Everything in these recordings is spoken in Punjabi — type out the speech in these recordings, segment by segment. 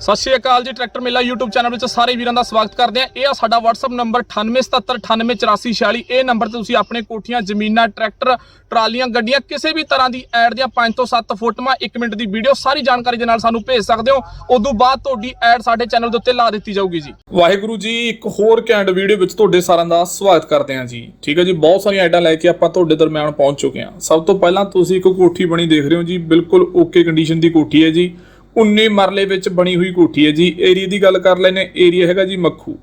ਸਤਿ ਸ਼੍ਰੀ ਅਕਾਲ ਜੀ, ਟਰੈਕਟਰ ਮੇਲਾ YouTube ਚੈਨਲ ਵਿੱਚ ਸਾਰੇ ਵੀਰਾਂ ਦਾ ਸਵਾਗਤ ਕਰਦੇ ਆ ਇਹ ਆ ਸਾਡਾ WhatsApp ਨੰਬਰ 9877988446 ਇਹ ਨੰਬਰ ਤੇ ਤੁਸੀਂ ਆਪਣੇ ਕੋਠੀਆਂ, ਜ਼ਮੀਨਾਂ, ਟਰੈਕਟਰ, ਟਰਾਲੀਆਂ, ਗੱਡੀਆਂ ਕਿਸੇ ਵੀ ਤਰ੍ਹਾਂ ਦੀ ਐਡ ਦੀਆਂ 5 ਤੋਂ 7 ਫੋਟੋਆਂ 1 ਮਿੰਟ ਦੀ ਵੀਡੀਓ ਸਾਰੀ ਜਾਣਕਾਰੀ ਦੇ ਨਾਲ ਸਾਨੂੰ ਭੇਜ ਸਕਦੇ ਹੋ। ਉਦੋਂ ਬਾਅਦ ਤੁਹਾਡੀ ਐਡ ਸਾਡੇ ਚੈਨਲ ਦੇ ਉੱਤੇ ਲਾ ਦਿੱਤੀ ਜਾਊਗੀ ਜੀ। ਵਾਹਿਗੁਰੂ ਜੀ, ਇੱਕ ਹੋਰ ਕੈਂਡ ਵੀਡੀਓ ਵਿੱਚ ਤੁਹਾਡੇ ਸਾਰਿਆਂ ਦਾ ਸਵਾਗਤ ਕਰਦੇ ਹਾਂ ਜੀ। ਠੀਕ ਹੈ ਜੀ, ਬਹੁਤ ਸਾਰੀਆਂ ਐਡਾਂ ਲੈ ਕੇ ਆਪਾਂ ਤੁਹਾਡੇ ਦਰਮਿਆਨ ਪਹੁੰਚ ਚੁੱਕੇ ਹਾਂ। ਸਭ ਤੋਂ ਪਹਿਲਾਂ ਤੁਸੀਂ ਇੱਕ ਕੋਠੀ ਬਣੀ ਦੇਖ ਰਹੇ ਹੋ ਜੀ, ਬਿਲਕੁਲ ਓਕੇ ਕੰਡੀਸ਼ਨ ਦੀ ਕੋਠੀ ਹੈ ਜੀ। 19 ਮਰਲੇ ਵਿੱਚ ਬਣੀ ਹੋਈ ਕੋਠੀ ਹੈ ਜੀ। ਏਰੀਆ ਦੀ ਗੱਲ ਕਰ ਲੈਨੇ ਏਰੀਆ ਹੈਗਾ ਜੀ ਮੱਖੂ।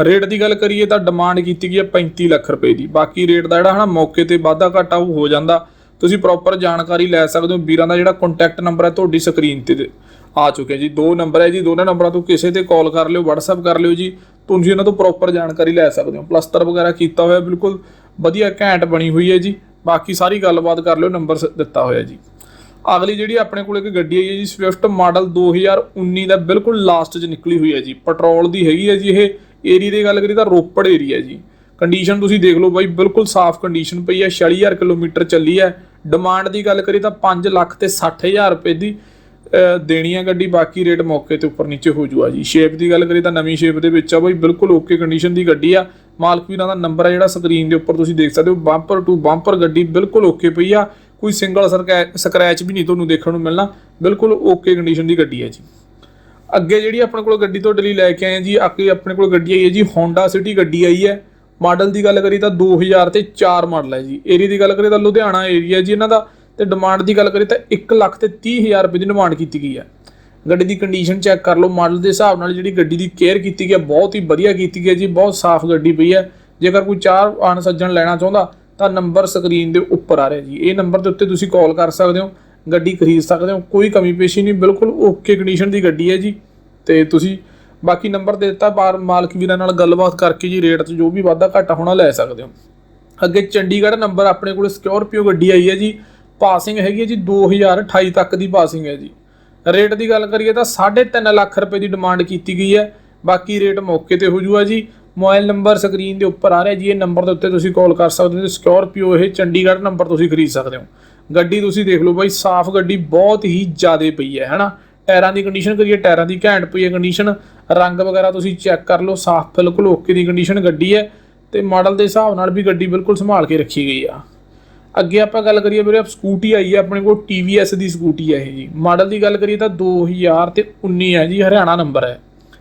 ਰੇਟ ਦੀ ਗੱਲ ਕਰੀਏ ਤਾਂ ਡਿਮਾਂਡ ਕੀਤੀ ਗਈ ਹੈ 35 ਲੱਖ ਰੁਪਏ ਦੀ। ਬਾਕੀ ਰੇਟ ਦਾ ਜਿਹੜਾ ਹਨਾ, ਮੌਕੇ ਤੇ ਵਾਧਾ ਘਾਟਾ ਉਹ ਹੋ ਜਾਂਦਾ। ਤੁਸੀਂ ਪ੍ਰੋਪਰ ਜਾਣਕਾਰੀ ਲੈ ਸਕਦੇ ਹੋ। ਵੀਰਾਂ ਦਾ ਜਿਹੜਾ ਕੰਟੈਕਟ ਨੰਬਰ ਹੈ ਤੁਹਾਡੀ ਸਕਰੀਨ ਤੇ ਆ ਚੁੱਕਿਆ ਜੀ। ਦੋ ਨੰਬਰ ਹੈ ਜੀ। ਦੋਨਾਂ ਨੰਬਰਾਂ ਤੋਂ ਕਿਸੇ ਤੇ ਕਾਲ ਕਰ ਲਿਓ, WhatsApp ਕਰ ਲਿਓ ਜੀ। ਤੁਸੀਂ ਇਹਨਾਂ ਤੋਂ ਪ੍ਰੋਪਰ ਜਾਣਕਾਰੀ ਲੈ ਸਕਦੇ ਹੋ। ਪਲਸਤਰ ਵਗੈਰਾ ਕੀਤਾ ਹੋਇਆ ਬਿਲਕੁਲ ਵਧੀਆ ਘੈਂਟ ਬਣੀ ਹੋਈ ਹੈ ਜੀ। ਬਾਕੀ ਸਾਰੀ ਗੱਲਬਾਤ ਕਰ ਲਿਓ ਨੰਬਰ ਦਿੱਤਾ ਹੋਇਆ ਜੀ। ਅਗਲੀ ਜਿਹੜੀ ਆਪਣੇ ਕੋਲ ਇੱਕ ਗੱਡੀ ਆਈ ਹੈ ਜੀ ਸਵਿਫਟ ਮਾਡਲ 2019 ਦਾ ਬਿਲਕੁਲ ਲਾਸਟ 'ਚ ਨਿਕਲੀ ਹੋਈ ਹੈ ਜੀ। ਪੈਟਰੋਲ ਦੀ ਹੈਗੀ ਹੈ ਜੀ, ਇਹ ਏਰੀਆ ਦੀ ਗੱਲ ਕਰੀ ਤਾਂ ਰੋਪੜ ਏਰੀਆ ਜੀ। ਕੰਡੀਸ਼ਨ ਤੁਸੀਂ ਦੇਖ ਲਓ ਬਾਈ, ਬਿਲਕੁਲ ਸਾਫ਼ ਕੰਡੀਸ਼ਨ ਪਈ ਹੈ 46000 ਕਿਲੋਮੀਟਰ ਚੱਲੀ ਹੈ। ਡਿਮਾਂਡ ਦੀ ਗੱਲ ਕਰੀ ਤਾਂ 5 ਲੱਖ ਤੇ 60000 ਰੁਪਏ ਦੀ ਦੇਣੀ ਹੈ ਗੱਡੀ, ਬਾਕੀ ਰੇਟ ਮੌਕੇ ਤੇ ਉੱਪਰ ਨੀਚੇ ਹੋ ਜੂਆ ਜੀ। ਸ਼ੇਪ ਦੀ ਗੱਲ ਕਰੀ ਤਾਂ ਨਵੀਂ ਸ਼ੇਪ ਦੇ ਵਿੱਚ ਆ ਬਾਈ, ਬਿਲਕੁਲ ਓਕੇ ਕੰਡੀਸ਼ਨ ਦੀ ਗੱਡੀ ਆ। ਮਾਲਕ ਵੀਰਾਂ ਦਾ ਨੰਬਰ ਆ ਜਿਹੜਾ ਸਕਰੀਨ ਦੇ ਉੱਪਰ ਤੁਸੀਂ ਦੇਖ ਸਕਦੇ ਹੋ ਬੰਪਰ ਟੂ ਬੰਪਰ ਗੱਡੀ ਬਿਲਕੁਲ ਓਕੇ ਪਈ ਆ। ਕੋਈ ਸਿੰਗਲ ਸਕ੍ਰੈਚ ਵੀ ਨਹੀਂ ਤੁਹਾਨੂੰ ਦੇਖਣ ਨੂੰ ਮਿਲਣਾ। ਬਿਲਕੁਲ ਓਕੇ ਕੰਡੀਸ਼ਨ ਦੀ ਗੱਡੀ ਹੈ ਜੀ। ਅੱਗੇ ਜਿਹੜੀ ਆਪਣੇ ਕੋਲ ਗੱਡੀ ਤੁਹਾਡੇ ਲਈ ਲੈ ਕੇ ਆਏ ਜੀ ਅੱਗੇ ਆਪਣੇ ਕੋਲ ਗੱਡੀ ਆਈ ਹੈ ਜੀ, Honda City ਗੱਡੀ ਆਈ ਹੈ। ਮਾਡਲ ਦੀ ਗੱਲ ਕਰੀ ਤਾਂ 2000 ਤੇ 4 ਮਾਡਲ ਹੈ ਜੀ। ਏਰੀਆ ਦੀ ਗੱਲ ਕਰੀ ਤਾਂ ਲੁਧਿਆਣਾ ਏਰੀਆ ਜੀ ਇਹਨਾਂ ਦਾ, ਤੇ ਡਿਮਾਂਡ ਦੀ ਗੱਲ ਕਰੀ ਤਾਂ 1 ਲੱਖ ਤੇ 30000 ਰੁਪਏ ਦੀ ਡਿਮਾਂਡ ਕੀਤੀ ਗਈ ਹੈ। ਗੱਡੀ ਦੀ ਕੰਡੀਸ਼ਨ ਚੈੱਕ ਕਰ ਲਓ ਮਾਡਲ ਦੇ ਹਿਸਾਬ ਨਾਲ ਜਿਹੜੀ ਗੱਡੀ ਦੀ ਕੇਅਰ ਕੀਤੀ ਗਈ ਹੈ, ਬਹੁਤ ਹੀ ਵਧੀਆ ਕੀਤੀ ਗਈ ਹੈ ਜੀ, ਬਹੁਤ ਸਾਫ਼ ਗੱਡੀ ਪਈ ਹੈ। ਜੇਕਰ ਕੋਈ ਚਾਰ ਆਣ ਸੱਜਣ ਲੈਣਾ ਚਾਹੁੰਦਾ ਤਾਂ ਨੰਬਰ ਸਕਰੀਨ ਦੇ ਉੱਪਰ ਆ ਰਿਹਾ ਜੀ। ਇਹ ਨੰਬਰ ਦੇ ਉੱਤੇ ਤੁਸੀਂ ਕਾਲ ਕਰ ਸਕਦੇ ਹੋ, ਗੱਡੀ ਖਰੀਦ ਸਕਦੇ ਹੋ, ਕੋਈ ਕਮੀ ਪੇਸ਼ੀ ਨਹੀਂ, ਬਿਲਕੁਲ ਓਕੇ ਕੰਡੀਸ਼ਨ ਦੀ ਗੱਡੀ ਹੈ ਜੀ। ਤੇ ਤੁਸੀਂ ਬਾਕੀ ਨੰਬਰ ਦੇ ਦਿੱਤਾ ਬਾਰ ਮਾਲਕ ਵੀਰਾਂ ਨਾਲ ਗੱਲਬਾਤ ਕਰਕੇ ਜੀ, ਰੇਟ 'ਚ ਜੋ ਵੀ ਵਾਧਾ ਘਾਟਾ ਹੋਣਾ ਲੈ ਸਕਦੇ ਹੋ। ਅੱਗੇ ਚੰਡੀਗੜ੍ਹ ਨੰਬਰ ਆਪਣੇ ਕੋਲ ਸਕਿਉਰਪੀਓ ਗੱਡੀ ਆਈ ਹੈ ਜੀ। ਪਾਸਿੰਗ ਹੈਗੀ ਹੈ ਜੀ 2028 ਤੱਕ ਦੀ ਪਾਸਿੰਗ ਹੈ ਜੀ। ਰੇਟ ਦੀ ਗੱਲ ਕਰੀਏ ਤਾਂ 3.5 ਲੱਖ ਰੁਪਏ ਦੀ ਡਿਮਾਂਡ ਕੀਤੀ ਗਈ ਹੈ। ਬਾਕੀ ਰੇਟ ਮੌਕੇ ਤੇ ਹੋ ਜੂਗਾ ਜੀ। ਮੋਬਾਈਲ ਨੰਬਰ ਸਕਰੀਨ ਦੇ ਉੱਪਰ ਆ ਰਿਹਾ ਜੀ, ਇਹ ਨੰਬਰ ਦੇ ਉੱਤੇ ਤੁਸੀਂ ਕਾਲ ਕਰ ਸਕਦੇ ਹੋ ਤੇ ਸਕਿਉਰਪੀਓ ਇਹ ਚੰਡੀਗੜ੍ਹ ਨੰਬਰ ਤੁਸੀਂ ਖਰੀਦ ਸਕਦੇ ਹੋ। ਗੱਡੀ ਤੁਸੀਂ ਦੇਖ ਲਓ ਬਾਈ, ਸਾਫ਼ ਗੱਡੀ ਬਹੁਤ ਹੀ ਜ਼ਿਆਦੇ ਪਈ ਹੈ, ਹੈਨਾ? ਟਾਇਰਾਂ ਦੀ ਕੰਡੀਸ਼ਨ ਕਰੀਏ, ਟਾਇਰਾਂ ਦੀ ਘੈਂਟ ਪਈ ਹੈ ਕੰਡੀਸ਼ਨ ਰੰਗ ਵਗੈਰਾ ਤੁਸੀਂ ਚੈੱਕ ਕਰ ਲਓ, ਸਾਫ਼, ਬਿਲਕੁਲ ਓਕੇ ਦੀ ਕੰਡੀਸ਼ਨ ਗੱਡੀ ਹੈ। ਤੇ ਮਾਡਲ ਦੇ ਹਿਸਾਬ ਨਾਲ ਵੀ ਗੱਡੀ ਬਿਲਕੁਲ ਸੰਭਾਲ ਕੇ ਰੱਖੀ ਗਈ ਆ। ਅੱਗੇ ਆਪਾਂ ਗੱਲ ਕਰੀਏ ਵੀਰੇ ਸਕੂਟੀ ਆਈ ਹੈ, ਆਪਣੇ ਕੋਲ TVS ਦੀ ਸਕੂਟੀ ਹੈ ਇਹ ਜੀ। ਮਾਡਲ ਦੀ ਗੱਲ ਕਰੀਏ ਤਾਂ 2000 ਤੇ 19 ਹੈ ਜੀ, ਹਰਿਆਣਾ ਨੰਬਰ ਹੈ।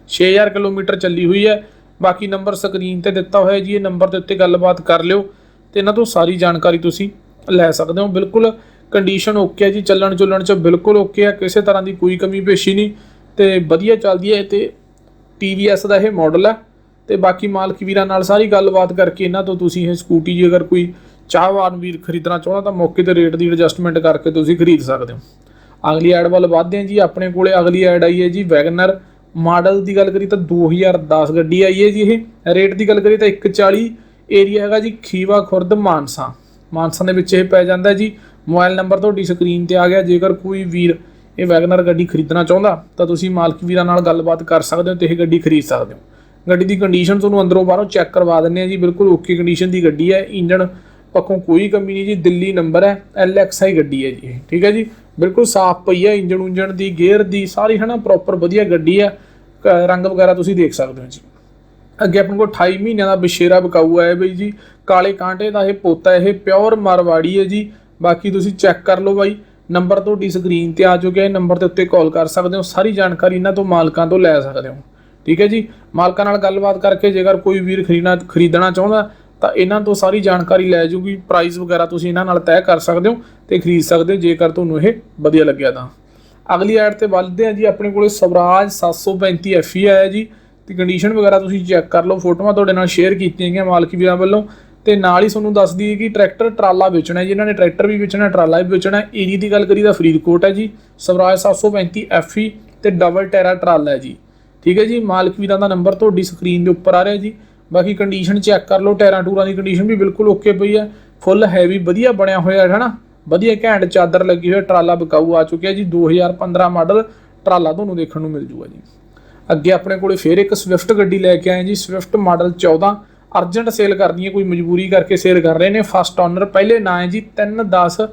6000 ਕਿਲੋਮੀਟਰ ਚੱਲੀ ਹੋਈ ਹੈ। ਬਾਕੀ ਨੰਬਰ ਸਕਰੀਨ ਤੇ ਦਿੱਤਾ ਹੋਇਆ ਜੀ, ਇਹ ਨੰਬਰ ਦੇ ਉੱਤੇ ਗੱਲਬਾਤ ਕਰ ਲਿਓ ਤੇ ਇਹਨਾਂ ਤੋਂ ਸਾਰੀ ਜਾਣਕਾਰੀ ਤੁਸੀਂ ਲੈ ਸਕਦੇ ਹੋ। ਬਿਲਕੁਲ ਕੰਡੀਸ਼ਨ ਓਕੇ ਹੈ ਜੀ, ਚੱਲਣ ਚੁੱਲਣ ਚ ਬਿਲਕੁਲ ਓਕੇ ਹੈ, ਕਿਸੇ ਤਰ੍ਹਾਂ ਦੀ ਕੋਈ ਕਮੀ ਪੇਸ਼ੀ ਨਹੀਂ ਤੇ ਵਧੀਆ ਚੱਲਦੀ ਹੈ ਤੇ TVS ਦਾ ਇਹ ਮਾਡਲ ਹੈ। ਤੇ ਬਾਕੀ ਮਾਲਕ ਵੀਰਾਂ ਨਾਲ ਸਾਰੀ ਗੱਲਬਾਤ ਕਰਕੇ ਇਹਨਾਂ ਤੋਂ ਤੁਸੀਂ ਇਹ ਸਕੂਟੀ ਜੇ ਅਗਰ ਕੋਈ ਚਾਹਵਾਨ ਵੀਰ ਖਰੀਦਣਾ ਚਾਹੁੰਦਾ ਤਾਂ ਮੌਕੇ ਤੇ ਰੇਟ ਦੀ ਐਡਜਸਟਮੈਂਟ ਕਰਕੇ ਤੁਸੀਂ ਖਰੀਦ ਸਕਦੇ ਹੋ। ਅਗਲੀ ਐਡ ਵੱਲ ਵਧਦੇ ਹਾਂ ਜੀ, ਆਪਣੇ ਕੋਲੇ ਅਗਲੀ ਐਡ ਆਈ ਹੈ ਜੀ ਵੈਗਨਰ ਮਾਡਲ ਦੀ ਗੱਲ ਕਰੀ ਤਾਂ 2010 ਗੱਡੀ ਆਈ ਹੈ ਜੀ ਇਹ। ਰੇਟ ਦੀ ਗੱਲ ਕਰੀ ਤਾਂ 140 ਏਰੀਆ ਹੈਗਾ ਜੀ ਖੀਵਾ ਖੁਰਦ ਮਾਨਸਾ। ਮਾਨਸਾ ਦੇ ਵਿੱਚ ਇਹ ਪੈ ਜਾਂਦਾ ਜੀ। ਮੋਬਾਈਲ ਨੰਬਰ ਤੁਹਾਡੀ ਸਕਰੀਨ ਤੇ ਆ ਗਿਆ। ਜੇਕਰ ਕੋਈ ਵੀਰ ਇਹ ਵੈਗਨਰ ਗੱਡੀ ਖਰੀਦਣਾ ਚਾਹੁੰਦਾ ਤਾਂ ਤੁਸੀਂ ਮਾਲਕ ਵੀਰਾਂ ਨਾਲ ਗੱਲਬਾਤ ਕਰ ਸਕਦੇ ਹੋ ਤੇ ਇਹ ਗੱਡੀ ਖਰੀਦ ਸਕਦੇ ਹੋ। ਗੱਡੀ ਦੀ ਕੰਡੀਸ਼ਨ ਤੁਹਾਨੂੰ ਅੰਦਰੋਂ ਬਾਹਰੋਂ ਚੈੱਕ ਕਰਵਾ ਦਿੰਨੇ ਆ ਜੀ। ਬਿਲਕੁਲ ਓਕੇ ਕੰਡੀਸ਼ਨ ਦੀ ਗੱਡੀ ਹੈ। ਇੰਜਣ ਪੱਖੋਂ ਕੋਈ ਕਮੀ ਨਹੀਂ ਜੀ। ਦਿੱਲੀ ਨੰਬਰ ਹੈ। LXI ਗੱਡੀ ਹੈ ਜੀ ਇਹ, ਠੀਕ ਹੈ ਜੀ? ਬਿਲਕੁਲ ਸਾਫ਼ ਪਈ ਹੈ। ਇੰਜਣ ਉਂਜਨ ਦੀ ਗੇਅਰ ਦੀ ਸਾਰੀ ਹਨਾ ਪ੍ਰੋਪਰ ਵਧੀਆ ਗੱਡੀ ਹੈ। ਰੰਗ ਵਗੈਰਾ ਤੁਸੀਂ ਦੇਖ ਸਕਦੇ ਹੋ ਜੀ। ਅੱਗੇ ਆਪਣੇ ਕੋਲ 28 ਮਹੀਨਿਆਂ ਦਾ ਬਸ਼ੇਰਾ ਬਕਾਊ ਹੈ ਬਈ ਜੀ। ਕਾਲੇ ਕਾਂਟੇ ਦਾ ਇਹ ਪੋਤਾ, ਇਹ ਪਿਓਰ ਮਾਰਵਾੜੀ ਹੈ ਜੀ। ਬਾਕੀ ਤੁਸੀਂ ਚੈੱਕ ਕਰ ਲਓ ਬਾਈ। ਨੰਬਰ ਤੁਹਾਡੀ ਸਕਰੀਨ ਤੇ ਆ ਚੁੱਕਿਆ ਹੈ ਨੰਬਰ ਦੇ ਉੱਤੇ ਕਾਲ ਕਰ ਸਕਦੇ ਹੋ। ਸਾਰੀ ਜਾਣਕਾਰੀ ਇਹਨਾਂ ਤੋਂ ਮਾਲਕਾਂ ਤੋਂ ਲੈ ਸਕਦੇ ਹੋ। ਠੀਕ ਹੈ ਜੀ? ਮਾਲਕਾਂ ਨਾਲ ਗੱਲਬਾਤ ਕਰਕੇ ਜੇਕਰ ਕੋਈ ਵੀਰ ਖਰੀਦਣਾ ਖਰੀਦਣਾ ਚਾਹੁੰਦਾ, ਤਾਂ ਇਹਨਾਂ ਤੋਂ ਸਾਰੀ ਜਾਣਕਾਰੀ ਲੈ ਜੂਗੀ। ਪ੍ਰਾਈਸ ਵਗੈਰਾ ਤੁਸੀਂ ਇਹਨਾਂ ਨਾਲ ਤੈਅ ਕਰ ਸਕਦੇ ਹੋ ਤੇ ਖਰੀਦ ਸਕਦੇ ਹੋ, ਜੇਕਰ ਤੁਹਾਨੂੰ ਇਹ ਵਧੀਆ ਲੱਗਿਆ ਤਾਂ। ਅਗਲੀ ਐਡ ਤੇ ਵੱਧਦੇ ਆ ਜੀ, ਆਪਣੇ ਕੋਲੇ ਸਵਰਾਜ 735 FE ਆਇਆ ਜੀ, ਤੇ ਕੰਡੀਸ਼ਨ ਵਗੈਰਾ ਤੁਸੀਂ ਚੈੱਕ ਕਰ ਲਓ, ਫੋਟੋਆਂ ਤੁਹਾਡੇ ਨਾਲ ਸ਼ੇਅਰ ਕੀਤੀਆਂ ਗਈਆਂ ਮਾਲਕ ਵੀਰਾਂ ਵੱਲੋਂ, ਤੇ ਨਾਲ ਹੀ ਤੁਹਾਨੂੰ ਦੱਸ ਦਈਏ ਕਿ ਟਰੈਕਟਰ ਟਰਾਲਾ ਵੇਚਣਾ ਜੀ, ਇਹਨਾਂ ਨੇ ਟਰੈਕਟਰ ਵੀ ਵੇਚਣਾ, ਟਰਾਲਾ ਵੀ ਵੇਚਣਾ, ਏਰੀ ਦੀ ਗੱਲ ਕਰੀ ਤਾਂ ਫਰੀਦਕੋਟ ਹੈ ਜੀ, ਸਵਰਾਜ 735 FE ਤੇ ਡਬਲ ਟੈਰਾ ਟਰਾਲਾ ਹੈ ਜੀ। ਠੀਕ ਹੈ ਜੀ, ਮਾਲਕ ਵੀਰਾਂ ਦਾ ਨੰਬਰ ਤੁਹਾਡੀ ਸਕਰੀਨ ਦੇ ਉੱਪਰ ਆ ਰਿਹਾ ਜੀ, ਬਾਕੀ ਕੰਡੀਸ਼ਨ ਚੈੱਕ ਕਰ ਲਓ ਟਾਇਰਾਂ ਟੂਰਾਂ ਦੀ ਕੰਡੀਸ਼ਨ ਵੀ ਬਿਲਕੁਲ ਓਕੇ ਪਈ ਹੈ ਫੁੱਲ ਹੈਵੀ ਵਧੀਆ ਬਣਿਆ ਹੋਇਆ ਹੈ ਨਾ। ਵਧੀਆ ਘੈਂਟ ਚਾਦਰ ਲੱਗੀ ਹੋਈ, ਟਰਾਲਾ ਬਕਾਊ ਆ ਚੁੱਕਿਆ ਜੀ 2015 ਮਾਡਲ ਟਰਾਲਾ ਤੁਹਾਨੂੰ ਦੇਖਣ ਨੂੰ ਮਿਲ ਜੂਗਾ ਜੀ। ਅੱਗੇ ਆਪਣੇ ਕੋਲੇ ਫੇਰ ਇੱਕ ਸਵਿਫਟ ਗੱਡੀ ਲੈ ਕੇ ਆਏ ਜੀ ਸਵਿਫਟ ਮਾਡਲ 14 ਅਰਜੈਂਟ ਸੇਲ ਕਰਨੀ ਹੈ, ਕੋਈ ਮਜਬੂਰੀ ਕਰਕੇ ਸੇਲ ਕਰ ਰਹੇ ਨੇ, ਫਸਟ ਓਨਰ, ਪਹਿਲੇ ਨਾਂ ਹੈ ਜੀ 310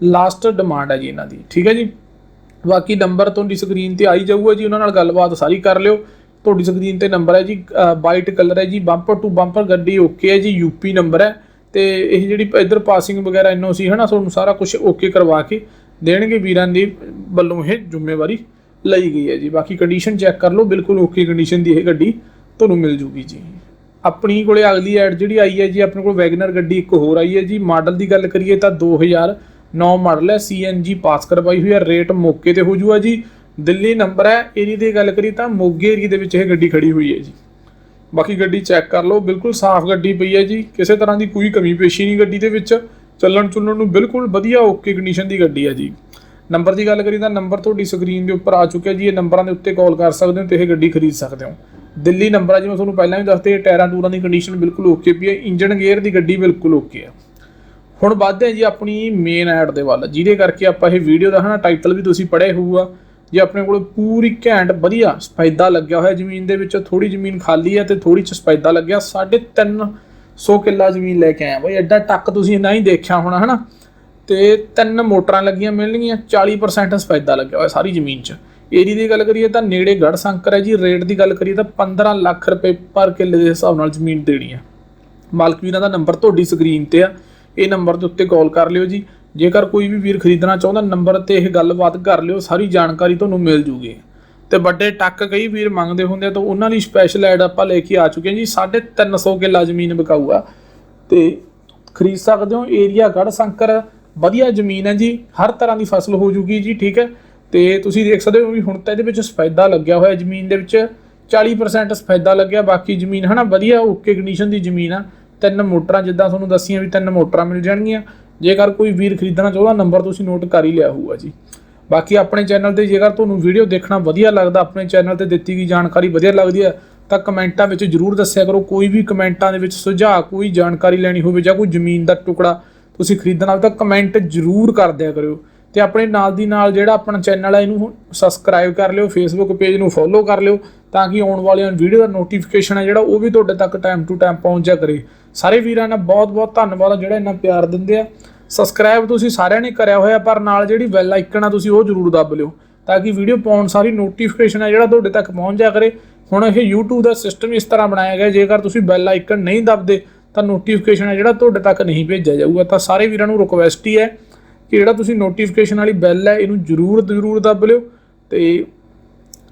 ਲਾਸਟ ਡਿਮਾਂਡ ਹੈ ਜੀ ਇਹਨਾਂ ਦੀ, ਠੀਕ ਹੈ ਜੀ? ਬਾਕੀ ਨੰਬਰ ਤੁਹਾਡੀ ਸਕਰੀਨ ਤੇ ਆਈ ਜਾਊਗਾ ਜੀ, ਉਹਨਾਂ ਨਾਲ ਗੱਲਬਾਤ ਸਾਰੀ ਕਰ ਲਿਓ। ਤੁਹਾਡੀ ਸਕਰੀਨ ਤੇ ਨੰਬਰ ਹੈ ਜੀ ਵਾਈਟ ਕਲਰ ਹੈ ਜੀ, ਬੰਪਰ ਟੂ ਬੰਪਰ ਗੱਡੀ ਓਕੇ ਹੈ ਜੀ, ਯੂਪੀ ਨੰਬਰ ਹੈ। ਤੇ ਇਹ ਜਿਹੜੀ ਇਧਰ ਪਾਸਿੰਗ ਵਗੈਰਾ ਐਨਓਸੀ ਹੈ ਨਾ ਤੁਹਾਨੂੰ ਸਾਰਾ ਕੁਝ ਓਕੇ ਕਰਵਾ ਕੇ ਦੇਣਗੇ ਵੀਰਾਂ ਦੀ ਵੱਲੋਂ ਇਹ ਜ਼ਿੰਮੇਵਾਰੀ ਲਈ ਗਈ ਹੈ ਜੀ। ਬਾਕੀ ਕੰਡੀਸ਼ਨ ਚੈੱਕ ਕਰ ਲਓ, ਬਿਲਕੁਲ ਓਕੇ ਕੰਡੀਸ਼ਨ ਦੀ ਇਹ ਗੱਡੀ ਤੁਹਾਨੂੰ ਮਿਲ ਜੂਗੀ ਜੀ। ਆਪਣੀ ਕੋਲੇ ਅਗਲੀ ਐਡ ਜਿਹੜੀ ਆਈ ਹੈ ਜੀ, ਆਪਣੇ ਕੋਲ ਵੈਗਨਰ ਗੱਡੀ ਇੱਕ ਹੋਰ ਆਈ ਹੈ ਜੀ। ਮਾਡਲ ਦੀ ਗੱਲ ਕਰੀਏ ਤਾਂ 2009 ਮਾਡਲ ਹੈ ਸੀਐਨਜੀ ਪਾਸ ਕਰਵਾਈ ਹੋਈ ਹੈ ਰੇਟ ਮੌਕੇ ਤੇ ਹੋ ਜੂਗਾ ਜੀ। ਦਿੱਲੀ ਨੰਬਰ ਹੈ ਏਰੀਆ ਦੀ ਗੱਲ ਕਰੀ ਤਾਂ ਮੋਗੇ ਏਰੀਆ ਦੇ ਵਿੱਚ ਇਹ ਗੱਡੀ ਖੜੀ ਹੋਈ ਹੈ ਜੀ। ਬਾਕੀ ਗੱਡੀ ਚੈੱਕ ਕਰ ਲਓ, ਬਿਲਕੁਲ ਸਾਫ਼ ਗੱਡੀ ਪਈ ਹੈ ਜੀ। ਕਿਸੇ ਤਰ੍ਹਾਂ ਦੀ ਕੋਈ ਕਮੀ ਪੇਸ਼ੀ ਨਹੀਂ ਗੱਡੀ ਦੇ ਵਿੱਚ। ਚੱਲਣ ਚੁੱਲਣ ਨੂੰ ਬਿਲਕੁਲ ਵਧੀਆ ਓਕੇ ਕੰਡੀਸ਼ਨ ਦੀ ਗੱਡੀ ਹੈ ਜੀ। ਨੰਬਰ ਦੀ ਗੱਲ ਕਰੀ ਤਾਂ ਨੰਬਰ ਤੁਹਾਡੀ ਸਕਰੀਨ ਦੇ ਉੱਪਰ ਆ ਚੁੱਕਿਆ ਜੀ। ਇਹ ਨੰਬਰਾਂ ਦੇ ਉੱਤੇ ਕਾਲ ਕਰ ਸਕਦੇ ਹੋ ਤੇ ਇਹ ਗੱਡੀ ਖਰੀਦ ਸਕਦੇ ਹੋ। ਦਿੱਲੀ ਨੰਬਰ ਹੈ ਜਿਵੇਂ ਤੁਹਾਨੂੰ ਪਹਿਲਾਂ ਵੀ ਦੱਸਦੇ ਟਾਇਰਾਂ ਟੂਰਾਂ ਦੀ ਕੰਡੀਸ਼ਨ ਬਿਲਕੁਲ ਓਕੇ ਪਈ ਹੈ। ਇੰਜਨ ਗੇਅਰ ਦੀ ਗੱਡੀ ਬਿਲਕੁਲ ਓਕੇ ਹੈ। ਹੁਣ ਵੱਧਦੇ ਹਾਂ ਜੀ ਆਪਣੀ ਮੇਨ ਐਡ ਦੇ ਵੱਲ। ਜਿਹਦੇ ਕਰਕੇ ਆਪਾਂ ਇਹ ਵੀਡੀਓ ਦਾ ਹਨਾ ਟਾਈਟਲ ਵੀ ਤੁਸੀਂ ਪੜ੍ਹਿਆ ਹੋਊਗਾ। ਜੇ ਆਪਣੇ ਕੋਲ ਪੂਰੀ ਘੈਂਟ ਵਧੀਆ ਸਫੈਦਾ ਲੱਗਿਆ ਹੋਇਆ ਜ਼ਮੀਨ ਦੇ ਵਿੱਚ ਥੋੜੀ ਜ਼ਮੀਨ ਖਾਲੀ ਹੈ ਤੇ ਥੋੜੀ ਚ ਸਫੈਦਾ ਲੱਗਿਆ 350 ਕਿੱਲਾ ਜ਼ਮੀਨ ਲੈ ਕੇ ਆਇਆ ਬਈ, ਐਡਾ ਟੱਕ ਤੁਸੀਂ ਨਾ ਹੀ ਦੇਖਿਆ ਹੋਣਾ, ਹਨਾ? ਤੇ ਤਿੰਨ ਮੋਟਰਾਂ ਲੱਗੀਆਂ ਮਿਲਣਗੀਆਂ 40% ਸਫੈਦਾ ਲੱਗਿਆ ਹੋਇਆ ਸਾਰੀ ਜ਼ਮੀਨ 'ਚ। ਏਰੀ ਦੀ ਗੱਲ ਕਰੀਏ ਤਾਂ ਨੇੜੇ ਗੜ ਸੰਕਰ ਹੈ ਜੀ, ਰੇਟ ਦੀ ਗੱਲ ਕਰੀਏ ਤਾਂ 15 ਲੱਖ ਰੁਪਏ ਪਰ ਕਿੱਲੇ ਦੇ ਹਿਸਾਬ ਨਾਲ ਜ਼ਮੀਨ ਦੇਣੀ ਹੈ। ਮਾਲਕ ਵੀਰਾਂ ਦਾ ਨੰਬਰ ਤੁਹਾਡੀ ਸਕਰੀਨ ਤੇ ਆ, ਇਹ ਨੰਬਰ ਦੇ ਉੱਤੇ ਕਾਲ ਕਰ ਲਿਓ ਜੀ। ਜੇਕਰ ਕੋਈ ਵੀ ਵੀਰ ਖਰੀਦਣਾ ਚਾਹੁੰਦਾ, ਨੰਬਰ ਤੇ ਇਹ ਗੱਲਬਾਤ ਕਰ ਲਿਓ, ਸਾਰੀ ਜਾਣਕਾਰੀ ਤੁਹਾਨੂੰ ਮਿਲ ਜੂਗੀ। ਤੇ ਵੱਡੇ ਟੱਕ ਕਈ ਵੀਰ ਮੰਗਦੇ ਹੁੰਦੇ ਆ, ਤਾਂ ਉਹਨਾਂ ਦੀ ਸਪੈਸ਼ਲ ਐਡ ਆਪਾਂ ਲੈ ਕੇ ਆ ਚੁੱਕੇ ਹਾਂ ਜੀ 350 ਕਿੱਲਾ ਜ਼ਮੀਨ ਵਿਕਾਊ ਆ ਤੇ ਖਰੀਦ ਸਕਦੇ ਹੋ ਏਰੀਆ ਗੜ ਸੰਕਰ, ਵਧੀਆ ਜ਼ਮੀਨ ਹੈ ਜੀ, ਹਰ ਤਰ੍ਹਾਂ ਦੀ ਫਸਲ ਹੋ ਜੂਗੀ ਜੀ, ਠੀਕ ਹੈ। ਤੇ ਤੁਸੀਂ ਦੇਖ ਸਕਦੇ ਹੋ ਵੀ ਹੁਣ ਤਾਂ ਇਹਦੇ ਵਿੱਚ ਸਫੈਦਾ ਲੱਗਿਆ ਹੋਇਆ ਜ਼ਮੀਨ ਦੇ ਵਿੱਚ 40% ਸਫੈਦਾ ਲੱਗਿਆ, ਬਾਕੀ ਜ਼ਮੀਨ ਹਨਾ, ਵਧੀਆ ਓਕੇ ਕੰਡੀਸ਼ਨ ਦੀ ਜ਼ਮੀਨ ਆ। ਤਿੰਨ ਮੋਟਰਾਂ, ਜਿੱਦਾਂ ਤੁਹਾਨੂੰ ਦੱਸੀਆਂ ਵੀ ਤਿੰਨ ਮੋਟਰਾਂ ਮਿਲ ਜਾਣਗੀਆਂ। ਜੇਕਰ ਕੋਈ ਵੀਰ ਖਰੀਦਣਾ ਚਾਹੁੰਦਾ, ਨੰਬਰ ਤੁਸੀਂ ਨੋਟ ਕਰ ਹੀ ਲਿਆ ਹੋਊਗਾ ਜੀ। ਬਾਕੀ ਆਪਣੇ ਚੈਨਲ ਤੇ ਜੇਕਰ ਤੁਹਾਨੂੰ ਵੀਡੀਓ ਦੇਖਣਾ ਵਧੀਆ ਲੱਗਦਾ, ਆਪਣੇ ਚੈਨਲ ਤੇ ਦਿੱਤੀ ਗਈ ਜਾਣਕਾਰੀ ਵਧੀਆ ਲੱਗਦੀ ਹੈ, ਤਾਂ ਕਮੈਂਟਾਂ ਵਿੱਚ ਜਰੂਰ ਦੱਸਿਆ ਕਰੋ। ਕੋਈ ਵੀ ਕਮੈਂਟਾਂ ਦੇ ਵਿੱਚ ਸੁਝਾਅ, ਕੋਈ ਜਾਣਕਾਰੀ ਲੈਣੀ ਹੋਵੇ ਜਾਂ ਕੋਈ ਜ਼ਮੀਨ ਦਾ ਟੁਕੜਾ ਤੁਸੀਂ ਖਰੀਦਣਾ ਹੋਵੇ ਤਾਂ ਕਮੈਂਟ ਜਰੂਰ ਕਰ ਦਿਆ ਕਰਿਓ। ਤੇ ਆਪਣੇ ਨਾਲ ਦੀ ਨਾਲ ਜਿਹੜਾ ਆਪਣਾ ਚੈਨਲ ਹੈ, ਇਹਨੂੰ ਸਬਸਕ੍ਰਾਈਬ ਕਰ ਲਿਓ ਫੇਸਬੁੱਕ ਪੇਜ ਨੂੰ ਫੋਲੋ ਕਰ ਲਿਓ, ਤਾਂ ਕਿ ਆਉਣ ਵਾਲੀਆਂ ਵੀਡੀਓ ਦਾ ਨੋਟੀਫਿਕੇਸ਼ਨ ਹੈ ਜਿਹੜਾ, ਉਹ ਵੀ ਤੁਹਾਡੇ ਤੱਕ ਟਾਈਮ ਟੂ ਟਾਈਮ ਪਹੁੰਚ ਜਾ ਕਰੇ। ਸਾਰੇ ਵੀਰਾਂ ਦਾ ਬਹੁਤ ਬਹੁਤ ਧੰਨਵਾਦ ਜਿਹੜਾ ਇੰਨਾ ਪਿਆਰ ਦਿੰਦੇ ਆ। ਸਬਸਕ੍ਰਾਈਬ ਤੁਸੀਂ ਸਾਰਿਆਂ ਨੇ ਕਰਿਆ ਹੋਇਆ, ਪਰ ਨਾਲ ਜਿਹੜੀ ਬੈਲ ਆਈਕਨ ਆ ਤੁਸੀਂ ਉਹ ਜ਼ਰੂਰ ਦੱਬ ਲਿਓ, ਤਾਂ ਕਿ ਵੀਡੀਓ ਪਾਉਣ ਸਾਰੀ ਨੋਟੀਫਿਕੇਸ਼ਨ ਆ ਜਿਹੜਾ ਤੁਹਾਡੇ ਤੱਕ ਪਹੁੰਚ ਜਾ ਕਰੇ। ਹੁਣ ਇਹ YouTube ਦਾ ਸਿਸਟਮ ਇਸ ਤਰ੍ਹਾਂ ਬਣਾਇਆ ਗਿਆ, ਜੇਕਰ ਤੁਸੀਂ ਬੈਲ ਆਈਕਨ ਨਹੀਂ ਦੱਬਦੇ, ਤਾਂ ਨੋਟੀਫਿਕੇਸ਼ਨ ਆ ਜਿਹੜਾ ਤੁਹਾਡੇ ਤੱਕ ਨਹੀਂ ਭੇਜਿਆ ਜਾਊਗਾ। ਤਾਂ ਸਾਰੇ ਵੀਰਾਂ ਨੂੰ ਰਿਕੁਐਸਟ ਹੀ ਹੈ ਕਿ ਜਿਹੜਾ ਤੁਸੀਂ ਨੋਟੀਫਿਕੇਸ਼ਨ ਵਾਲੀ ਬੈਲ ਹੈ, ਇਹਨੂੰ ਜ਼ਰੂਰ ਜ਼ਰੂਰ ਦੱਬ ਲਿਓ। ਤੇ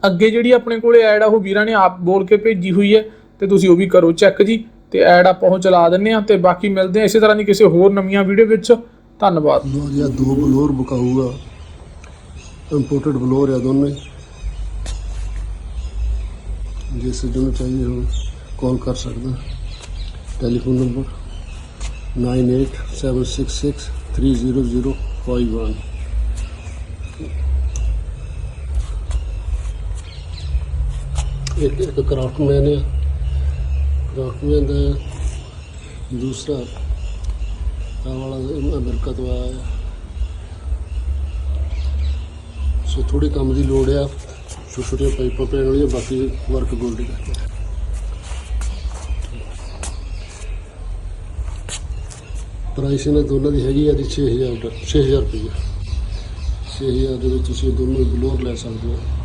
ਅੱਗੇ ਜਿਹੜੀ ਆਪਣੇ ਕੋਲੇ ਐਡ ਆ, ਉਹ ਵੀਰਾਂ ਨੇ ਆਪ ਬੋਲ ਕੇ ਭੇਜੀ ਹੋਈ ਹੈ, ਤੇ ਤੁਸੀਂ ਉਹ ਵੀ ਕਰੋ ਚੈੱਕ ਜੀ। ਤੇ ਐਡ ਆਪਾਂ ਉਹ ਚਲਾ ਦਿੰਨੇ ਆ ਤੇ ਬਾਕੀ ਮਿਲਦੇ ਆ। ਇਸੇ ਤਰ੍ਹਾਂ ਦੀ ਕਿਸੇ ਹੋਰ ਨਵੀਆਂ ਵੀਡੀਓ ਵਿੱਚ। ਧੰਨਵਾਦ। ਲੋ ਜੀ, ਆਹ ਦੋ ਬਲੋਰ ਬਕਾਊਗਾ ਇੰਪੋਰਟਡ ਬਲੋਰ ਆ ਦੋਨੇ। ਜੇ ਸੱਜਣ ਨੂੰ ਚਾਹੀਏ ਹੋ ਕਾਲ ਕਰ ਸਕਦਾ। ਟੈਲੀਫੋਨ ਨੰਬਰ 9876630051 ਇੱਕ ਇੱਕ ਕਰਾਫਟਮੈਨ ਹੈ ਕਰਾਫਟਮੈਨ ਦਾ ਦੂਸਰਾ ਆਹ ਵਾਲਾ ਅਮਰੀਕਾ ਤੋਂ ਆਇਆ ਹੈ। ਸੋ ਥੋੜੀ ਕੰਮ ਦੀ ਲੋੜ ਆ ਛੋਟੇ ਛੋਟੀਆਂ ਪਾਈਪਾਂ ਪੈਣ ਵਾਲੀਆਂ, ਬਾਕੀ ਵਰਕ ਗੋਲਡੀ ਦਾ ਪ੍ਰਾਈਸ ਇਹਨਾਂ ਦੋਨਾਂ ਦੀ ਹੈਗੀ ਆ ਜੀ 6000 ਦਾ 6000 ਰੁਪਏ 6000 ਦੇ ਵਿੱਚ ਤੁਸੀਂ ਦੋਨੋਂ ਬਲੋਰ ਲੈ ਸਕਦੇ ਹੋ।